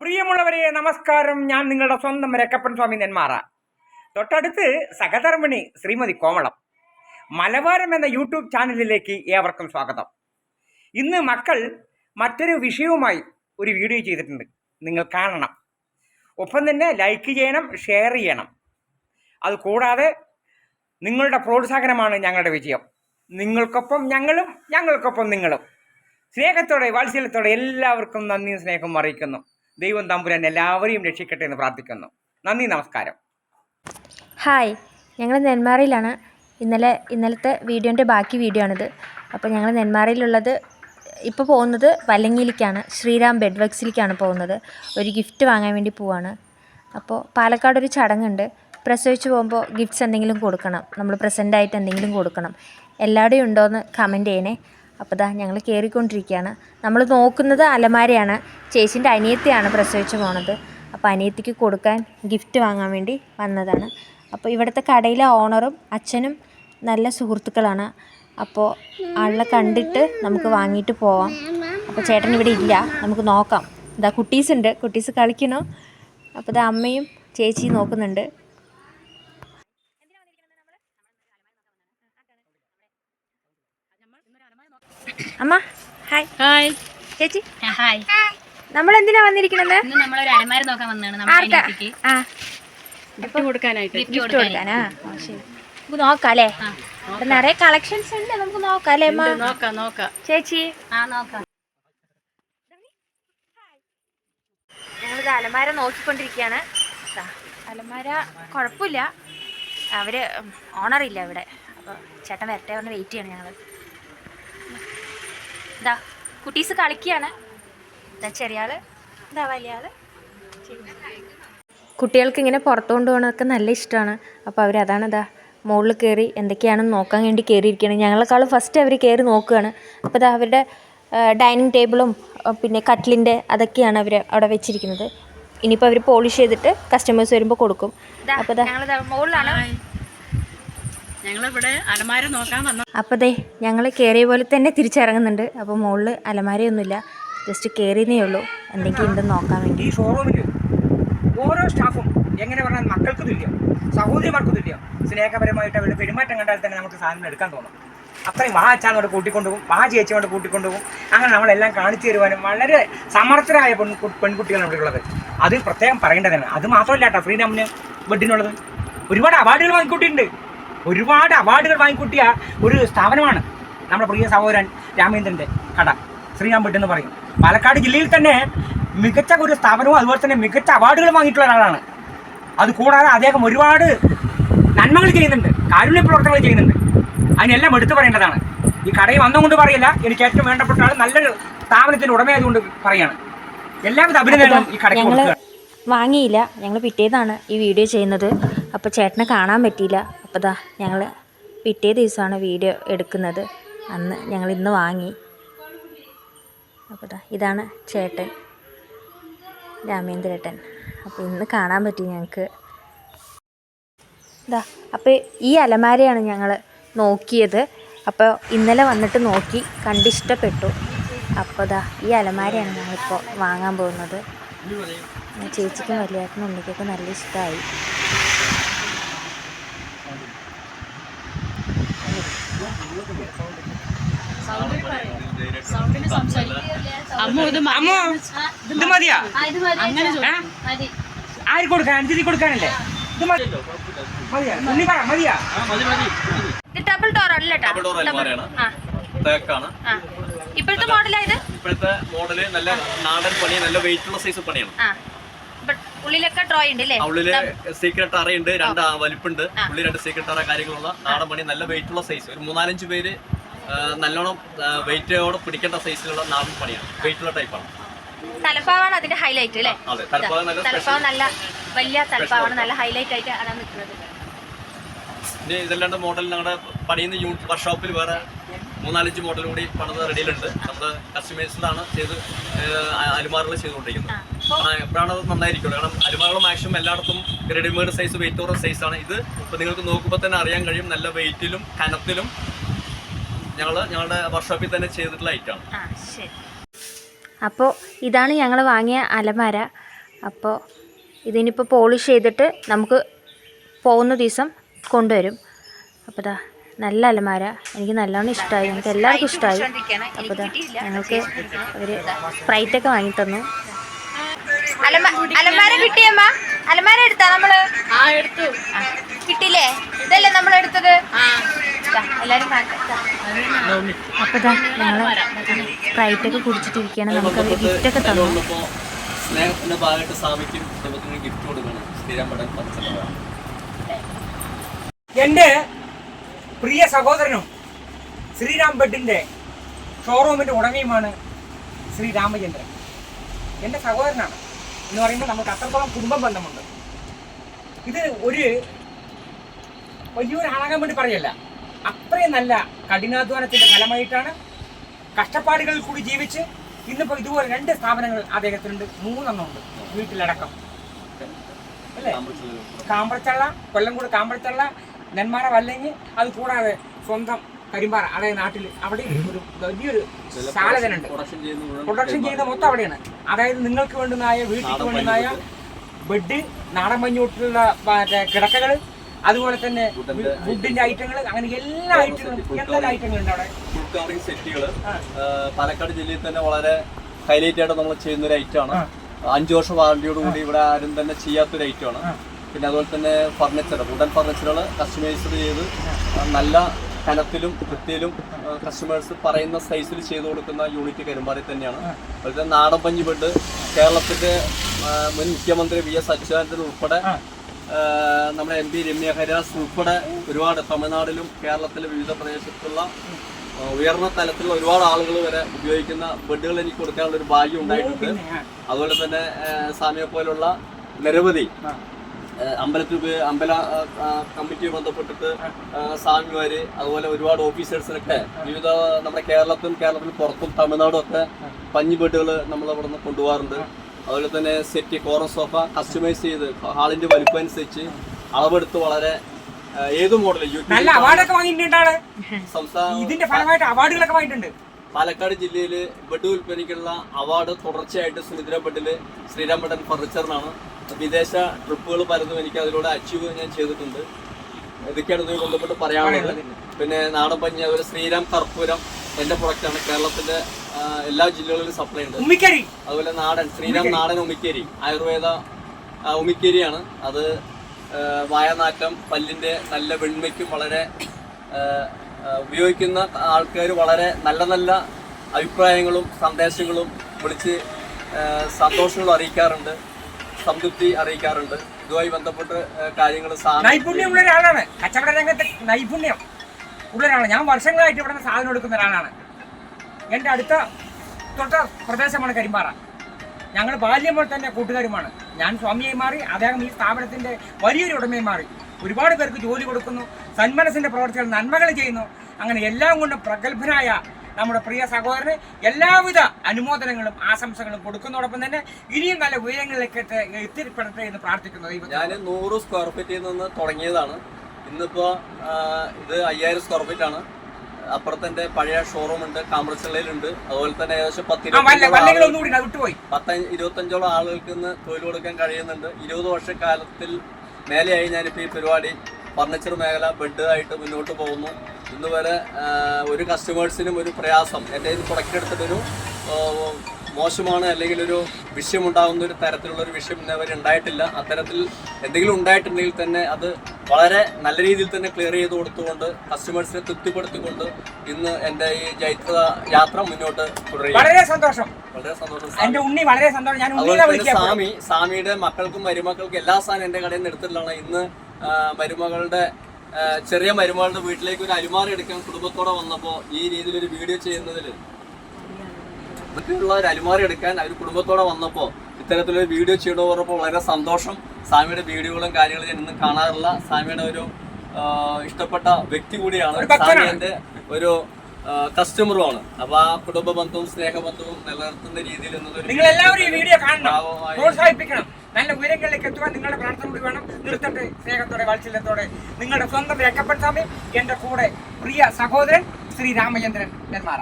പ്രിയമുള്ളവരെ നമസ്കാരം. ഞാൻ നിങ്ങളുടെ സ്വന്തം രക്കപ്പൻ സ്വാമി നെന്മാറ. തൊട്ടടുത്ത് സഹധർമ്മിണി ശ്രീമതി കോമളം മലബാരം എന്ന യൂട്യൂബ് ചാനലിലേക്ക് ഏവർക്കും സ്വാഗതം. ഇന്ന് മക്കൾ മറ്റൊരു വിഷയവുമായി ഒരു വീഡിയോ ചെയ്തിട്ടുണ്ട്. നിങ്ങൾ കാണണം. ഒപ്പം തന്നെ ലൈക്ക് ചെയ്യണം ഷെയർ ചെയ്യണം. അത് കൂടാതെ നിങ്ങളുടെ പ്രോത്സാഹനമാണ് ഞങ്ങളുടെ വിജയം. നിങ്ങൾക്കൊപ്പം ഞങ്ങളും ഞങ്ങൾക്കൊപ്പം നിങ്ങളും. സ്നേഹത്തോടെ വാത്സല്യത്തോടെ എല്ലാവർക്കും നന്ദിയും സ്നേഹവും അറിയിക്കുന്നു. ദൈവം തമ്പുരാൻ എല്ലാവരെയും രക്ഷിക്കട്ടെ എന്ന് പ്രാർത്ഥിക്കുന്നു. നന്ദി നമസ്കാരം. ഹായ് ഞങ്ങൾ നെന്മാറയിലാണ്. ഇന്നലെ ഇന്നലത്തെ വീഡിയോന്റെ ബാക്കി വീഡിയോ ആണിത്. അപ്പോൾ ഞങ്ങൾ നെന്മാറയിലുള്ളത് ഇപ്പോൾ പോകുന്നത് വല്ലങ്ങിയിലേക്കാണ്. ശ്രീരാം ബെഡ് വർക്സിലേക്കാണ് പോകുന്നത്. ഒരു ഗിഫ്റ്റ് വാങ്ങാൻ വേണ്ടി പോവാണ്. അപ്പോൾ പാലക്കാട് ഒരു ചടങ്ങുണ്ട്. പ്രസവിച്ച് പോകുമ്പോൾ ഗിഫ്റ്റ്സ് എന്തെങ്കിലും കൊടുക്കണം. നമ്മൾ പ്രസന്റായിട്ട് എന്തെങ്കിലും കൊടുക്കണം. എല്ലാവരുടെയും ഉണ്ടോയെന്ന് കമന്റ് ചെയ്യണേ. അപ്പോൾ ദാ ഞങ്ങൾ കയറിക്കൊണ്ടിരിക്കുകയാണ് നമ്മൾ നോക്കുന്നത് അലമാരയാണ്. ചേച്ചീന്റെ അനിയത്തിയാണ് പ്രസവിച്ച് പോണത്. അപ്പോൾ അനിയത്തിക്ക് കൊടുക്കാൻ ഗിഫ്റ്റ് വാങ്ങാൻ വേണ്ടി വന്നതാണ്. അപ്പോൾ ഇവിടുത്തെ കടയിലെ ഓണറും അച്ഛനും നല്ല സുഹൃത്തുക്കളാണ്. അപ്പോൾ ആളെ കണ്ടിട്ട് നമുക്ക് വാങ്ങിയിട്ട് പോവാം. അപ്പോൾ ചേട്ടൻ ഇവിടെ ഇല്ല. നമുക്ക് നോക്കാം. ഇതാ കുട്ടീസ് ഉണ്ട്. കുട്ടീസ് കളിക്കണോ അപ്പോൾ ഇതാ അമ്മയും ചേച്ചിയും നോക്കുന്നുണ്ട്. അമ്മ ഹായ് ഹായ് ചേച്ചി? ഹായ് നമ്മൾ എന്തിനാ വന്നിരിക്കുന്നത്? ഇന്ന് ഒരു അലമാര നോക്കാൻ വന്നതാണ് ആർക്കാ? ആ. ഗിഫ്റ്റ് കൊടുക്കാനായിട്ട്. ഗിഫ്റ്റ് കൊടുക്കാനാ ശരി. നമുക്ക് നോക്കാം. അല്ലേ നിറയെ കളക്ഷൻസ് ഉണ്ട് നമുക്ക് നോക്കാം അല്ലേ അമ്മ നോക്കാം നോക്കാം. ചേച്ചി? ആ നോക്കാം. ഞങ്ങളിത് അലമാര നോക്കിക്കൊണ്ടിരിക്കുകയാണ്. അലമാര കുഴപ്പമില്ല. അവർ ഓണറില്ല ഇവിടെ. അപ്പോൾ ചേട്ടൻ വരട്ടെ പറഞ്ഞ് വെയിറ്റ് ചെയ്യണം ഞങ്ങൾ ഇതാ കുട്ടീസ് കളിക്കുകയാണ്. ഇതാ ചെറിയ ആൾ ഇതാ വലിയ ആൾ കുട്ടികൾക്ക് ഇങ്ങനെ പുറത്തു കൊണ്ടുപോകണതൊക്കെ നല്ല ഇഷ്ടമാണ്. അപ്പോൾ അവരതാണ് ഇതാ മുകളിൽ കയറി എന്തൊക്കെയാണെന്ന് നോക്കാൻ വേണ്ടി കയറിയിരിക്കുകയാണ് ഞങ്ങളെക്കാൾ ഫസ്റ്റ് അവർ കയറി നോക്കുകയാണ്. അപ്പോൾ ഇതാ അവരുടെ ഡൈനിങ് ടേബിളും പിന്നെ കട്ടിലിന്റെ അതൊക്കെയാണ് അവർ അവിടെ വെച്ചിരിക്കുന്നത്. ഇനിയിപ്പോൾ അവർ പോളിഷ് ചെയ്തിട്ട് കസ്റ്റമേഴ്സ് വരുമ്പോൾ കൊടുക്കും. അപ്പോൾ ഇതാ മുകളിലാണ്. ഞങ്ങളിവിടെ അലമാര നോക്കാൻ വന്ന. അപ്പോൾ ദേ ഞങ്ങൾ കയറിയ പോലെ തന്നെ തിരിച്ചിറങ്ങുന്നുണ്ട്. അപ്പോൾ മുകളിൽ അലമാരയൊന്നുമില്ല. ജസ്റ്റ് കയറിയതേ ഉള്ളൂ. എന്തെങ്കിലും ഉണ്ടെന്ന് നോക്കാൻ വേണ്ടി. ഈ ഷോറൂമിൽ ഓരോ സ്റ്റാഫും എങ്ങനെ പറഞ്ഞാൽ മക്കൾക്ക് തുല്യം സഹോദരിമാർക്ക് തുല്യം സ്നേഹപരമായിട്ട് അവരുടെ പെരുമാറ്റം കണ്ടാൽ തന്നെ നമുക്ക് സാധനം എടുക്കാൻ തോന്നും. അത്രയും വാ അച്ഛനോട് കൊണ്ട് കൂട്ടിക്കൊണ്ടുപോകും വാ ചേച്ചി കൊണ്ട് കൂട്ടിക്കൊണ്ടുപോകും. അങ്ങനെ നമ്മളെല്ലാം കാണിച്ചു തരുവാനും വളരെ സമർത്ഥരായ പെൺ പെൺകുട്ടികളാണ് ഇവിടെ ഉള്ളത്. അത് പ്രത്യേകം പറയേണ്ടതാണ്. അത് മാത്രമല്ല കേട്ടോ ഫ്രീഡമിന് ബെഡിനുള്ളത് ഒരുപാട് അവാർഡുകൾ വാങ്ങിക്കൂട്ടിയിട്ടുണ്ട്. ഒരുപാട് അവാർഡുകൾ വാങ്ങിക്കൂട്ടിയ ഒരു സ്ഥാപനമാണ് നമ്മുടെ പ്രിയ സഹോദരൻ രാമേന്ദ്രന്റെ കട ശ്രീരാംപെട്ട് എന്ന് പറയും. പാലക്കാട് ജില്ലയിൽ തന്നെ മികച്ച ഒരു സ്ഥാപനവും അതുപോലെ തന്നെ മികച്ച അവാർഡുകൾ വാങ്ങിയിട്ടുള്ള ഒരാളാണ്. അത് കൂടാതെ അദ്ദേഹം ഒരുപാട് നന്മകൾ ചെയ്യുന്നുണ്ട് കാരുണ്യ പ്രവർത്തനങ്ങൾ ചെയ്യുന്നുണ്ട്. അതിനെല്ലാം എടുത്തു പറയേണ്ടതാണ്. ഈ കടയിൽ വന്നുകൊണ്ട് പറയില്ല എനിക്ക് ഏറ്റവും വേണ്ടപ്പെട്ട ആൾ നല്ലൊരു സ്ഥാപനത്തിന്റെ ഉടമയായതുകൊണ്ട് പറയാണ്. എല്ലാവിധ അഭിനന്ദനങ്ങളും ഈ കടയ്ക്ക് കൊടുക്കുക വാങ്ങിയില്ല ഞങ്ങൾ പിറ്റേന്നാണ് ഈ വീഡിയോ ചെയ്യുന്നത്. അപ്പോൾ ചേട്ടനെ കാണാൻ പറ്റിയില്ല. അപ്പോൾ ദാ ഞങ്ങൾ പിറ്റേ ദിവസമാണ് വീഡിയോ എടുക്കുന്നത്. അന്ന് ഞങ്ങൾ ഇന്ന് വാങ്ങി. അപ്പോൾ ദാ ഇതാണ് ചേട്ടൻ രാമേന്ദ്രേട്ടൻ അപ്പോൾ ഇന്ന് കാണാൻ പറ്റി ഞങ്ങൾക്ക്. ഇതാ അപ്പോൾ ഈ അലമാരയാണ് ഞങ്ങൾ നോക്കിയത്. അപ്പോൾ ഇന്നലെ വന്നിട്ട് നോക്കി കണ്ടിഷ്ടപ്പെട്ടു. അപ്പോൾ ദാ ഈ അലമാരയാണ് ഞങ്ങളിപ്പോൾ വാങ്ങാൻ പോകുന്നത്. ചേച്ചിക്കും വലിയേട്ടനും ഉണ്ണിക്കൊക്കെ നല്ല ഇഷ്ടമായി. അമ്മ ഇത് മതിയാ? ആര് കൊടുക്കാൻ? അഞ്ചിതി കൊടുക്കാനല്ലേ? ഇത് മതി. മതിയാ? ഉണ്ണി പറ മതിയാ? ഡബിൾ ഡോർ അല്ല ഡബിൾ ഡോർ തേക്കാണ്. ഇപ്പോഴത്തെ മോഡലായത് ഇപ്പോഴത്തെ മോഡൽ നല്ല നാടൻ പണി നല്ല വെയിറ്റ് ഉള്ള സൈസ് പണിയാണ്. ആ. ഉള്ളിലൊക്കെ ഡ്രോ ഉണ്ട് അല്ലേ ഉള്ളിൽ സീക്രട്ട് അറയുണ്ട് രണ്ട് വലിപ്പുണ്ട്. ഉള്ളിൽ രണ്ട് സീക്രട്ട് അറ കാര്യങ്ങളുള്ള നാടൻ പണി നല്ല വെയിറ്റ് ഉള്ള സൈസ് ഒരു മൂന്നാലഞ്ച് പേര് നല്ലോണം വെയിറ്റോടെ പിടിക്കേണ്ട സൈസിലുള്ള നാടൻ പണിയാണ് വെയിറ്റ് ഉള്ള ടൈപ്പാണ് തലപ്പാവാണ് അതിന്റെ ഹൈലൈറ്റ് അല്ലേ? തലപ്പാവ് നല്ല വലിയ തലപ്പാവാണ് നല്ല ഹൈലൈറ്റ് ആയിട്ട് ആണ് നിൽക്കുന്നത് ഇനി ഇതല്ലാണ്ട് മോഡൽ ഞങ്ങളുടെ പണിയുന്ന യൂണിറ്റ് വർക്ക്ഷോപ്പിൽ വേറെ മൂന്നാലഞ്ച് മോഡൽ കൂടി പണിത് റെഡിയിലുണ്ട് നമ്മൾ കസ്റ്റമൈസ്ഡാണ് ചെയ്ത് അലുമാറുകൾ ചെയ്തുകൊണ്ടിരിക്കുന്നത്. എപ്പോഴാണ് അത് നന്നായിരിക്കുള്ളൂ. കാരണം അലുമാറുകൾ മാക്സിമം എല്ലായിടത്തും റെഡിമെയ്ഡ് സൈസ് വെയിറ്റ് സൈസ് സൈസാണ് ഇത് ഇപ്പോൾ നിങ്ങൾക്ക് നോക്കുമ്പോൾ തന്നെ അറിയാൻ കഴിയും. നല്ല വെയിറ്റിലും കനത്തിലും ഞങ്ങൾ ഞങ്ങളുടെ വർക്ക്ഷോപ്പിൽ തന്നെ ചെയ്തിട്ടുള്ള ഐറ്റമാണ് അപ്പോൾ ഇതാണ് ഞങ്ങൾ വാങ്ങിയ അലമാര. അപ്പോൾ ഇതിനിപ്പോൾ പോളിഷ് ചെയ്തിട്ട് നമുക്ക് പോകുന്ന ദിവസം കൊണ്ടുവരും. അപ്പോൾ ഇതാ നല്ല അലമാര. എനിക്ക് നല്ലോണം ഇഷ്ടമായി എനിക്ക് എല്ലാവർക്കും ഇഷ്ടമായി അപ്പോൾ ഇതാ ഞങ്ങൾക്ക് അവർ സ്പ്രൈറ്റൊക്കെ വാങ്ങി തന്നു. അലമാര കിട്ടിയമ്മ അലമാര എടുത്താ നമ്മൾ? കിട്ടില്ലേ ഇതല്ലേ നമ്മൾ എടുത്തത്? ആ. എല്ലാരും അപ്പൊ ഞങ്ങൾ സ്പ്രൈറ്റ് ഒക്കെ കുടിച്ചിട്ടിരിക്കുകയാണ് നമുക്ക് ഗിഫ്റ്റ് ഒക്കെ തന്നു. വന്നപ്പോ സ്നേഹത്തിന്റെ ഭാഗമായിട്ട് സ്വാമിക്കും ദൈവത്തിന് ഗിഫ്റ്റ് കൊടുക്കണം. സ്ഥിരം പടം പറിച്ചതാണ് എന്റെ പ്രിയ സഹോദരനും ശ്രീരാം ബെഡിന്റെ ഷോറൂമിന്റെ ഉടമയുമാണ് ശ്രീ രാമചന്ദ്രൻ. എന്റെ സഹോദരനാണ്. എന്ന് പറയുമ്പോൾ നമുക്ക് അത്രത്തോളം കുടുംബ ബന്ധമുണ്ട്. ഇത് ഒരു വലിയൊരാളാകാൻ വേണ്ടി പറയല്ല. അത്രയും നല്ല കഠിനാധ്വാനത്തിന്റെ ഫലമായിട്ടാണ് കഷ്ടപ്പാടുകളിൽ കൂടി ജീവിച്ച് ഇന്നിപ്പോൾ ഇതുപോലെ രണ്ട് സ്ഥാപനങ്ങൾ അദ്ദേഹത്തിനുണ്ട്. മൂന്നെണ്ണം ഉണ്ട് വീട്ടിലടക്കം. അല്ലേ? കാമ്പറച്ചള്ള കൊല്ലംകൂട് കാമ്പറച്ചള്ള നെന്മാറ വല്ലങ്ങി അത് കൂടാതെ സ്വന്തം കരിമ്പാറ അതായത് നാട്ടിൽ അവിടെ ഒരു വലിയൊരു ശാലകനുണ്ട്. പ്രൊഡക്ഷൻ ചെയ്യുന്ന പ്രൊഡക്ഷൻ ചെയ്യുന്ന മൊത്തം അവിടെയാണ്. അതായത് നിങ്ങൾക്ക് വേണ്ടുന്നതായ വീട്ടിൽ വേണ്ടുന്നതായ ബെഡ് നാടൻ മഞ്ഞൂട്ടിലുള്ള മറ്റേ കിടക്കകൾ അതുപോലെ തന്നെ ഫുഡിന്റെ ഐറ്റങ്ങൾ അങ്ങനെ എല്ലാ ഐറ്റങ്ങളും എല്ലാ ഐറ്റങ്ങളും ഉണ്ട് അവിടെ. സെറ്റുകൾ പാലക്കാട് ജില്ലയിൽ തന്നെ വളരെ ഹൈലൈറ്റ് ആയിട്ട് നമ്മൾ ചെയ്യുന്ന ഒരു ഐറ്റമാണ് ആണ് അഞ്ചു വർഷം വാറണ്ടിയോട് കൂടി ഇവിടെ ആരും തന്നെ ചെയ്യാത്തൊരു ഐറ്റമാണ്. പിന്നെ അതുപോലെ തന്നെ ഫർണിച്ചർ വുഡൻ ഫർണിച്ചറുകൾ കസ്റ്റമൈസ്ഡ് ചെയ്ത് നല്ല കനത്തിലും വൃത്തിയിലും കസ്റ്റമേഴ്സ് പറയുന്ന സൈസിൽ ചെയ്തു കൊടുക്കുന്ന യൂണിറ്റ് കരുമ്പാടി തന്നെയാണ്. അതുപോലെ നാടൻ പഞ്ഞി ബെഡ് കേരളത്തിന്റെ മുൻ മുഖ്യമന്ത്രി വി എസ് അച്യുതാനന്ദൻ ഉൾപ്പെടെ നമ്മുടെ എം പി രമ്യ ഹരിദാസ് ഉൾപ്പെടെ ഒരുപാട് തമിഴ്നാടിലും കേരളത്തിലെ വിവിധ പ്രദേശത്തുള്ള ഉയർന്ന തലത്തിലുള്ള ഒരുപാട് ആളുകൾ വരെ ഉപയോഗിക്കുന്ന ബെഡുകൾ എനിക്ക് കൊടുക്കാനുള്ള ഒരു ഭാഗ്യം ഉണ്ടായിട്ടുണ്ട്. അതുപോലെ തന്നെ സാമിയെ പോലുള്ള നിരവധി അമ്പലത്തിൽ അമ്പല ആ, ബന്ധപ്പെട്ടിട്ട് സ്വാമിമാര് അതുപോലെ ഒരുപാട് ഓഫീസേഴ്സിനൊക്കെ വിവിധ നമ്മുടെ കേരളത്തിലും കേരളത്തിന് പുറത്തും തമിഴ്നാടും ഒക്കെ പഞ്ഞി ബെഡുകൾ നമ്മൾ അവിടെ നിന്ന് കൊണ്ടുപോകാറുണ്ട്. അതുപോലെ തന്നെ സെറ്റ് കോറം സോഫ കസ്റ്റമൈസ് ചെയ്ത് ഹാളിന്റെ വലിപ്പം അനുസരിച്ച് അളവെടുത്ത് വളരെ ഏത് മോഡൽ നല്ല അവാർഡൊക്കെ വാങ്ങിയിട്ടുണ്ട് സംസ്ഥാന ഇതിന്റെ ഫലമായിട്ട് അവാർഡുകളൊക്കെ വാങ്ങിയിട്ടുണ്ട്. പാലക്കാട് ജില്ലയിൽ ബെഡ് വിൽപ്പനയ്ക്കുള്ള അവാർഡ് തുടർച്ചയായിട്ട് സുനിദ്ര ബെഡിൽ ശ്രീരാം ബെഡൻ ഫർണിച്ചറിനാണ് വിദേശ ട്രിപ്പുകൾ പലതും എനിക്ക് അതിലൂടെ അച്ചീവ് ഞാൻ ചെയ്തിട്ടുണ്ട്. ഇതൊക്കെയാണ് ഇതുമായി ബന്ധപ്പെട്ട് പറയാനുള്ളത്. പിന്നെ നാടൻ പഞ്ഞി അതുപോലെ ശ്രീരാം കർപ്പൂരം എന്റെ പ്രൊഡക്റ്റാണ് കേരളത്തിന്റെ എല്ലാ ജില്ലകളിലും സപ്ലൈ ഉണ്ട്. ഉമിക്കേരി അതുപോലെ നാടൻ ശ്രീരാം നാടൻ ഉമിക്കേരി ആയുർവേദ ഉമിക്കേരിയാണ് അത് വായനാറ്റം പല്ലിന്റെ നല്ല വെണ്മയ്ക്കും വളരെ ഉപയോഗിക്കുന്ന ആൾക്കാർ വളരെ നല്ല നല്ല അഭിപ്രായങ്ങളും സന്ദേശങ്ങളും വിളിച്ച് സന്തോഷങ്ങളും അറിയിക്കാറുണ്ട്. സംതൃപ്തി അറിയിക്കാറുണ്ട്. ഇതുമായി ബന്ധപ്പെട്ട് കാര്യങ്ങൾ നൈപുണ്യം ഉള്ള ഒരാളാണ്. കച്ചവട രംഗത്തെ നൈപുണ്യം ഉള്ള ഒരാളാണ്. ഞാൻ വർഷങ്ങളായിട്ട് ഇവിടെ സാധനം എടുക്കുന്ന ഒരാളാണ്. എന്റെ അടുത്ത തൊട്ട പ്രദേശമാണ് കരിമ്പാറ. ഞങ്ങൾ ബാല്യം പോലെ തന്നെ കൂട്ടുകാരുമാണ്. ഞാൻ സ്വാമിയായി മാറി അദ്ദേഹം ഈ സ്ഥാപനത്തിന്റെ വലിയൊരു ഉടമയായി മാറി. ഒരുപാട് പേർക്ക് ജോലി കൊടുക്കുന്നു സന്മനസിന്റെ പ്രവർത്തികൾ നന്മകൾ ചെയ്യുന്നു. അങ്ങനെ എല്ലാം കൊണ്ടും പ്രഗത്ഭനായ നമ്മുടെ പ്രിയ സഹോദരന് എല്ലാവിധ അനുമോദനങ്ങളും ആശംസകളും കൊടുക്കുന്നതോടൊപ്പം തന്നെ ഇനിയും നല്ല ഉയരങ്ങളിലേക്ക് എത്തിപ്പെടട്ടെ എന്ന് പ്രാർത്ഥിക്കുന്നത് ഞാൻ നൂറ് സ്ക്വയർ ഫീറ്റിൽ നിന്ന് തുടങ്ങിയതാണ്. ഇന്നിപ്പോ ഇത് അയ്യായിരം സ്ക്വയർ ഫീറ്റ് ആണ്. അപ്പുറത്തെ പഴയ ഷോറൂം ഉണ്ട് കാമറച്ചള്ളയിലുണ്ട് അതുപോലെ തന്നെ ഏകദേശം പത്ത് പത്ത് ഇരുപത്തഞ്ചോളം ആളുകൾക്ക് ഇന്ന് തൊഴിൽ കൊടുക്കാൻ കഴിയുന്നുണ്ട്. ഇരുപത് വർഷക്കാലത്തിൽ മേലെയായി ഞാനിപ്പോൾ ഈ പരിപാടി ഫർണിച്ചർ മേഖല ബെഡ് ആയിട്ട് മുന്നോട്ട് പോകുന്നു. ഇന്ന് വരെ ഒരു കസ്റ്റമേഴ്സിനും ഒരു പ്രയാസം എന്റെ ഇത് പ്രൊഡക്റ്റ് എടുത്തിട്ടൊരു മോശമാണ് അല്ലെങ്കിൽ ഒരു വിഷയമുണ്ടാകുന്ന ഒരു തരത്തിലുള്ള ഒരു വിഷയം ഇന്നവരെ ഉണ്ടായിട്ടില്ല. അത്തരത്തിൽ എന്തെങ്കിലും ഉണ്ടായിട്ടുണ്ടെങ്കിൽ തന്നെ അത് വളരെ നല്ല രീതിയിൽ തന്നെ ക്ലിയർ ചെയ്ത് കൊടുത്തുകൊണ്ട് കസ്റ്റമേഴ്സിനെ തൃപ്തിപ്പെടുത്തിക്കൊണ്ട് ഇന്ന് എന്റെ ഈ ജൈത്ര യാത്ര മുന്നോട്ട് തുടരുകയാണ്. വളരെ സന്തോഷം. വളരെ സന്തോഷം ഉണ്ണി വളരെ സന്തോഷം. ഞാൻ സ്വാമി സ്വാമിയുടെ മക്കൾക്കും മരുമക്കൾക്കും എല്ലാ സാധനം എന്റെ കടയിൽ നിന്ന് എടുത്തിട്ടുള്ളതാണ്. ഇന്ന് മരുമകളുടെ ചെറിയ മരുമകളുടെ വീട്ടിലേക്ക് ഒരു അലുമാറി എടുക്കാൻ കുടുംബത്തോടെ വന്നപ്പോൾ ഈ രീതിയിൽ ഒരു വീഡിയോ ചെയ്യുന്നതിൽ ഇതൊക്കെയുള്ള ഒരു അലുമാറി എടുക്കാൻ അവർ കുടുംബത്തോടെ വന്നപ്പോൾ ഇത്തരത്തിലൊരു വീഡിയോ ചെയ്യണോ പറഞ്ഞപ്പോൾ വളരെ സന്തോഷം. സ്വാമിയുടെ വീഡിയോകളും കാര്യങ്ങളും ഞാൻ ഇന്നും കാണാറില്ല. സ്വാമിയുടെ ഒരു ഇഷ്ടപ്പെട്ട വ്യക്തി കൂടിയാണ്. ഒരു കസ്റ്റമറും ആണ് ഒരു കസ്റ്റമറുമാണ്. അപ്പൊ ആ കുടുംബ ബന്ധവും സ്നേഹബന്ധവും നിലനിർത്തുന്ന രീതിയിൽ നിങ്ങൾ എല്ലാവരും ഈ വീഡിയോ കാണണം. പ്രോത്സാഹിപ്പിക്കണം. നല്ല ഉയരങ്ങളിലേക്ക് എത്തുവാൻ നിങ്ങളുടെ പ്രാർത്ഥന കൂടി വേണം. നിർത്തട്ടെ സ്നേഹത്തോടെ വാത്സല്യത്തോടെ. നിങ്ങളുടെ സ്വന്തം രക്കപ്പെട്ട സ്വാമി എന്റെ കൂടെ പ്രിയ സഹോദരൻ ശ്രീ രാമചന്ദ്രൻ നെന്മാറ